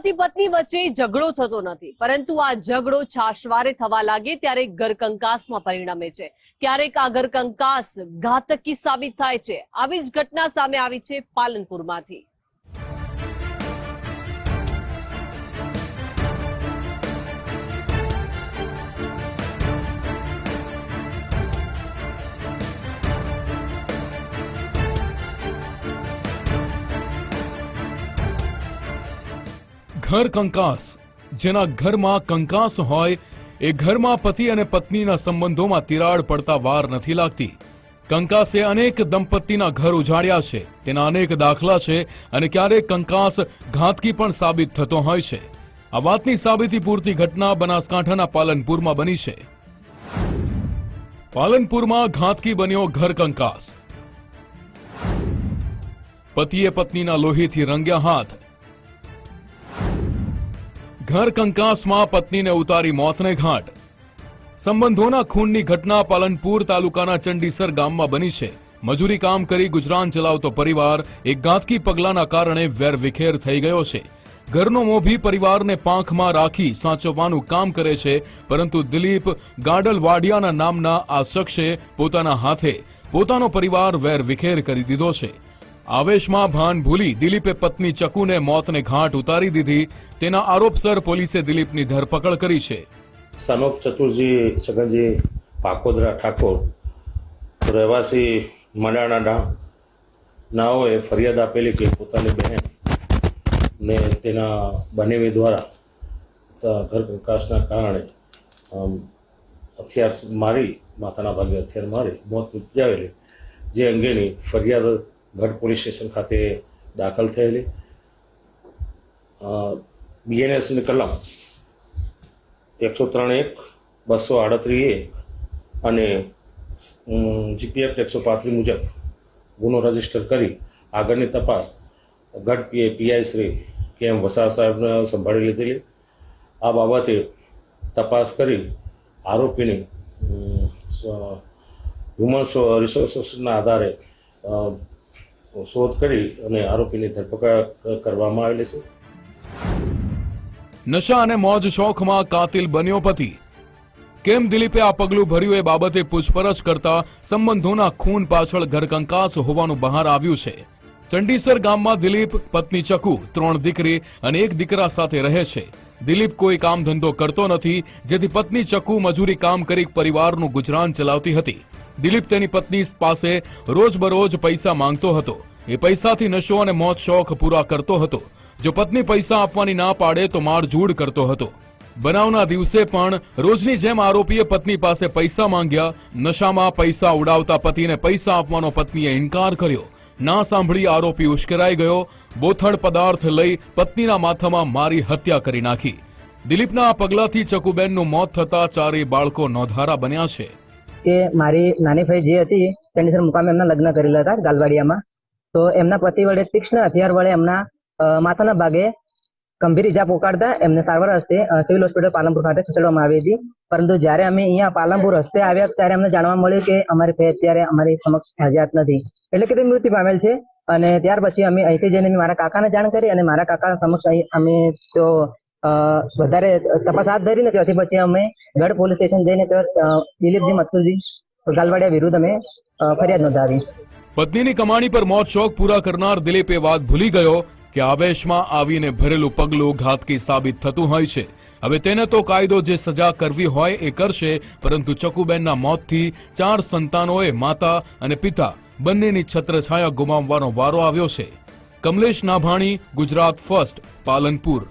પતિ પત્ની વચ્ચે ઝઘડો થતો નથી. પરંતુ આ ઝઘડો છાશવારે થવા લાગે ત્યારે ઘરકંકાસમાં પરિણમે છે. ક્યારેક આ ઘરકંકાસ ઘાતકી સાબિત થાય છે. આવી જ ઘટના સામે આવી છે પાલનપુરમાંથી. ઘર કંકાસ. જેના ઘરમાં કંકાસ હોય, એ ઘરમાં પતિ અને પત્નીના સંબંધોમાં તિરાડ પડતા વાર નથી લાગતી. કંકાસે અનેક દંપતીના ઘર ઉજાડ્યા છે, તેના અનેક દાખલા છે અને ક્યારેક કંકાસ ઘાતકી પણ સાબિત થતો હોય છે. આ વાતની સાબિતી પૂરતી ઘટના બનાસકાંઠાના પાલનપુરમાં બની છે. પાલનપુરમાં ઘાતકી બન્યો ઘર કંકાસ. પતિએ પત્નીના લોહીથી રંગ્યા હાથ ઘર કંકાસમાં પત્નીને ઉતારી મોતને ઘાટ. સંબંધોના ખૂનની ઘટના પાલનપુર તાલુકાના ચંડીસર ગામમાં બની છે. મજૂરી કામ કરી ગુજરાન ચલાવતો પરિવાર એક ગાંતકી પગલાના કારણે વેરવિખેર થઈ ગયો છે. ઘરનો મોભી પરિવારને પાંખમાં રાખી સાચવવાનું કામ કરે છે, પરંતુ દિલીપ ગાડલ વાડિયાના નામના આ શખ્સે પોતાના હાથે પોતાનો પરિવાર વેરવિખેર કરી દીધો છે. આવેશમાં ભાન ભૂલી દિલીપે પત્ની ચકુને મોતને ઘાટ ઉતારી દીધી. તેના આરોપસર પોલીસે દિલીપની ધરપકડ કરી છે. સનોપ ચતુરજી સગનજી પાકોદરા ઠાકોર, રહેવાસી મડાણા નાઓએ ફરિયાદ આપેલી કે પોતાની બહેન ને તેના બનેવી દ્વારા ત- ઘર કંકાસના કારણે હથિયાર મારી, માથાના ભાગે હથિયાર મારી, મોત ઉપજાવેલી. જે અંગેની ફરિયાદ ગઢ પોલીસ સ્ટેશન ખાતે દાખલ થયેલી. બીએનએસની કલમ એકસો ત્રણ એક, બસો આડત્રીસ એક અને જીપીએફ એકસો પાંત્રીસ મુજબ ગુનો રજિસ્ટર કરી આગળની તપાસ ગઢ પીએ પીઆઈ શ્રી કે એમ વસાવ સાહેબને સંભાળી લીધેલી. આ બાબતે તપાસ કરી આરોપીની હ્યુમન રિસોર્સના આધારે શોધ કરી અને આરોપીની ધરપકડ કરવામાં આવેલી છે. નશા અને મોજ શોખમાં કાતિલ બન્યો પતિ. કેમ દિલીપે આ પગલું ભર્યું એ બાબતે પૂછપરછ કરતા સંબંધોના ખૂન પાછળ ઘરકંકાસ હોવાનું બહાર આવ્યું છે. ચંડીસર ગામમાં દિલીપ, પત્ની ચકુ, ત્રણ દીકરી અને એક દીકરા સાથે રહે છે. દિલીપ કોઈ કામ ધંધો કરતો નથી, જેથી પત્ની ચકુ મજૂરી કામ કરી પરિવારનું ગુજરાન ચલાવતી હતી. દિલીપ તેની પત્ની પાસે રોજબરોજ પૈસા માંગતો હતો. એ પૈસાથી નશો અને મોત શોખ પૂરા કરતો હતો. જો પત્ની પૈસા આપવાની ના પાડે તો મારઝૂડ કરતો હતો. બનાવના દિવસે પણ રોજની જેમ આરોપીએ પત્ની પાસે પૈસા માંગ્યા, નશામાં પૈસા ઉડાવતા પતિને પૈસા આપવાનો પત્નીએ ઇનકાર કર્યો. ના સાંભળી આરોપી ઉશ્કેરાઈ ગયો બોથડ પદાર્થ લઈ પત્નીના માથામાં મારી હત્યા કરી નાખી. દિલીપના આ પગલાથી ચકુબેનનું મોત થતા ચારેય બાળકો નોંધારા બન્યા છે. કે મારી નાની ભાઈ જે હતી ચંડીસર મુકામે એમના લગ્ન કરેલા હતા ગાલવાડિયામાં. તો એમના પતિ વડે તીક્ષ્ણ હથિયાર વડે એમના માથાના ભાગે ગંભીર ઇજા પોકાડતા એમને સારવાર હસ્તે સિવિલ હોસ્પિટલ પાલનપુર ખાતે ખસેડવામાં આવી હતી. પરંતુ જ્યારે અમે અહીંયા પાલનપુર હસ્તે આવ્યા ત્યારે અમને જાણવા મળ્યું કે અમારી ભાઈ અત્યારે અમારી સમક્ષ હાજર નથી. એટલે કે તે મૃત્યુ પામેલ છે. અને ત્યાર પછી અમે અહીંથી જઈને મારા કાકાને જાણ કરી અને મારા કાકા સમક્ષ અમે તો વધારે તપાસ હાથ ધરી ને ત્યાંથી પછી અમે ગઢ પોલીસ સ્ટેશન જઈને દિલીપજી મથુરજી, ગાલવાડિયા વિરુદ્ધ અમે ફરિયાદ નોંધાવી. પત્નીની કમાણી પર મોત શોખ પૂરા કરનાર દિલીપ એ વાત ભૂલી ગયો કે આવેશમાં આવીને ભરેલું પગલું ઘાતકી સાબિત થતું હોય છે. હવે તેને તો કાયદો જે સજા કરવી હોય એ કરશે, પરંતુ ચકુબેનના મોતથી ચાર સંતાનોએ માતા અને પિતા બંનેની છત્રછાયા ગુમાવવાનો વારો આવ્યો છે. કમલેશ નાભાણી, ગુજરાત ફર્સ્ટ, પાલનપુર.